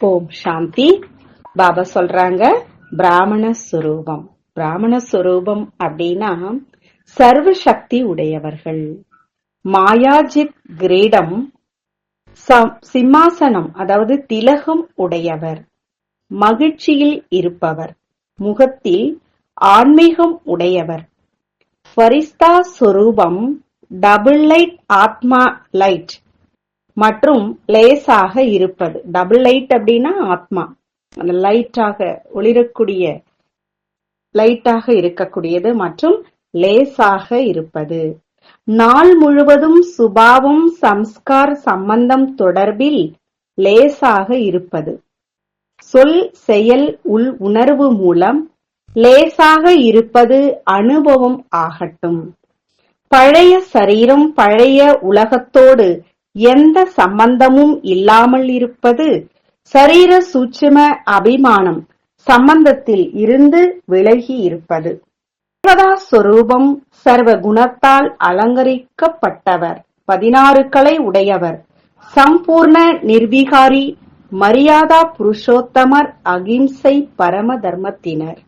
ஓம் சாந்தி. பாபா சொல்றாங்க பிராமண சுரூபம். பிராமண சுரூபம் அப்படின்னா சர்வ சக்தி உடையவர்கள். மாயாஜித் கிரீடம் சம்- சிம்மாசனம் அதாவது திலகம் உடையவர். மகிழ்ச்சியில் இருப்பவர். முகத்தில் ஆன்மீகம் உடையவர். ஃபரிஸ்தா சுரூபம் டபுள் லைட் ஆத்மா லைட். மற்றும் லேசாக இருப்பது. டபுள் லைட் அப்படின்னா ஆத்மா. அந்த லைட்டாக ஒளிரக்கூடிய லைட்டாக இருக்கக்கூடியது மற்றும் லேசாக இருப்பது. நாள் முழுவதும் சுபாவம் சம்ஸ்கார் சம்பந்தம் தொடர்பில் லேசாக இருப்பது. சொல் செயல் உள் உணர்வு மூலம் லேசாக இருப்பது அனுபவம் ஆகட்டும். பழைய சரீரம் பழைய உலகத்தோடு எந்த சம்பந்தமும் இல்லாமல் இருப்பது சரீர சூட்சும அபிமானம் சம்பந்தத்தில் இருந்து விலகி இருப்பது. தேவதா சொரூபம் சர்வ குணத்தால் அலங்கரிக்கப்பட்டவர். பதினாறு கலை உடையவர். சம்பூர்ண நிர்விகாரி மரியாதா புருஷோத்தமர் அகிம்சை பரம தர்மத்தினர்.